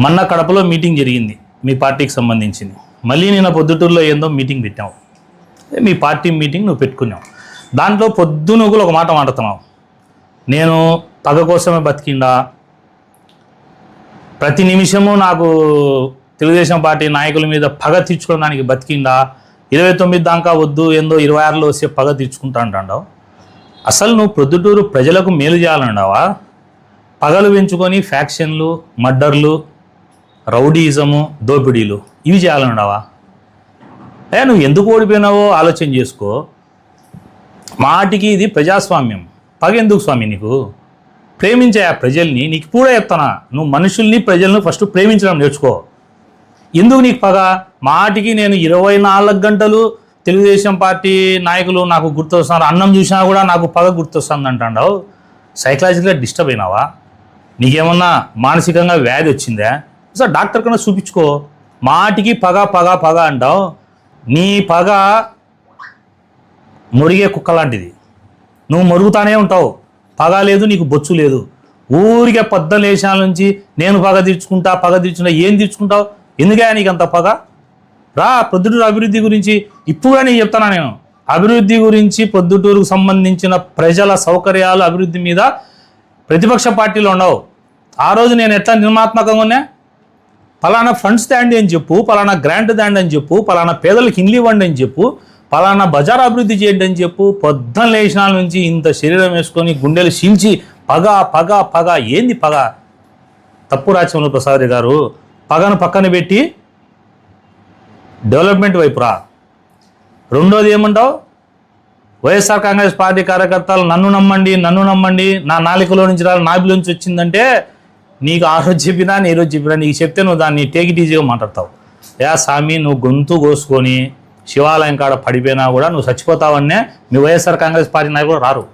మొన్న కడపలో మీటింగ్ జరిగింది మీ పార్టీకి సంబంధించింది. మళ్ళీ నిన్న పొద్దుటూరులో ఏందో మీటింగ్ పెట్టావు మీ పార్టీ మీటింగ్ నువ్వు పెట్టుకున్నావు. దాంట్లో పొద్దున కూడా ఒక మాట మాట్లాడుతున్నావు. నేను పగ కోసమే బతికిండా? ప్రతి నిమిషము నాకు తెలుగుదేశం పార్టీ నాయకుల మీద పగ తీర్చుకోవడానికి బతికిండా? ఇరవై తొమ్మిది దాకా వద్దు ఏందో ఇరవై ఆరులో వస్తే పగ తీర్చుకుంటా అంటావు అసలు నువ్వు ప్రొద్దుటూరు ప్రజలకు మేలు చేయాలంటావా? పగలు పెంచుకొని ఫ్యాక్షన్లు మర్డర్లు రౌడీజము దోపిడీలు ఇవి చేయాలన్నావా ఏ నువ్వు ఎందుకు ఓడిపోయినావో ఆలోచన చేసుకో. మాటికి ఇది ప్రజాస్వామ్యం. పగ ఎందుకు స్వామి నీకు? ప్రేమించే ఆ ప్రజల్ని నీకు కూడా చెప్తానా? నువ్వు మనుషుల్ని ప్రజలను ఫస్ట్ ప్రేమించడం నేర్చుకో. ఎందుకు నీకు పగ? మాటికి నేను ఇరవై నాలుగు గంటలు తెలుగుదేశం పార్టీ నాయకులు నాకు గుర్తొస్తున్నారు. అన్నం చూసినా కూడా నాకు పగ గుర్తొస్తుంది అంటావు సైకలాజికల్గా డిస్టర్బ్ అయినావా? నీకేమన్నా మానసికంగా వ్యాధి వచ్చిందా? సార్ డాక్టర్ కన్నా చూపించుకో. మాటికి పగ పగ పగ అంటావు. నీ పగ మురిగే కుక్క లాంటిది. నువ్వు మరుగుతానే ఉంటావు. పగ లేదు నీకు బొచ్చు లేదు. ఊరికే పెద్ద లేచాల నుంచి నేను పగ తీర్చుకుంటా పగ తీర్చుకుంటా ఏం తీర్చుకుంటావు? ఎందుకే నీకు అంత పగ? రా ప్రొద్దుటూరు అభివృద్ధి గురించి ఇప్పుడు నేను చెప్తానా నేను. అభివృద్ధి గురించి ప్రొద్దుటూరుకు సంబంధించిన ప్రజల సౌకర్యాలు అభివృద్ధి మీద ప్రతిపక్ష పార్టీలు ఉండవు. ఆ రోజు నేను ఎట్లా నిర్మాత్మకంగా ఉన్నా? పలానా ఫండ్స్ తేండి అని చెప్పు పలానా గ్రాంట్ తేండి అని చెప్పు పలానా పేదలకు ఇల్లు ఇవ్వండి అని చెప్పు పలానా బజార్ అభివృద్ధి చేయండి అని చెప్పు పొద్దున లేచినాల నుంచి ఇంత శరీరం వేసుకొని గుండెలు చీల్చి పగ పగ పగ ఏంది పగ? తప్పు రాజ్యంలో ప్రసాద్ గారు పగను పక్కన పెట్టి డెవలప్మెంట్ వైపు రా. రెండోది ఏమంటావు? వైఎస్ఆర్ కాంగ్రెస్ పార్టీ కార్యకర్తలు నన్ను నమ్మండి నన్ను నమ్మండి నా నాలికలో నుంచి రా నాభిలో నుంచి వచ్చిందంటే నీకు ఆ రోజు చెప్పినా నీ రోజు చెప్పినా నీకు చెప్తే నువ్వు దాన్ని టేక్ ఈజీగా మాట్లాడతావు. యా స్వామి నువ్వు గొంతు కోసుకొని శివాలయం కాడ పడిపోయినా కూడా నువ్వు చచ్చిపోతావన్నే మీ వైఎస్ఆర్ కాంగ్రెస్ పార్టీ నాయకులు రారు.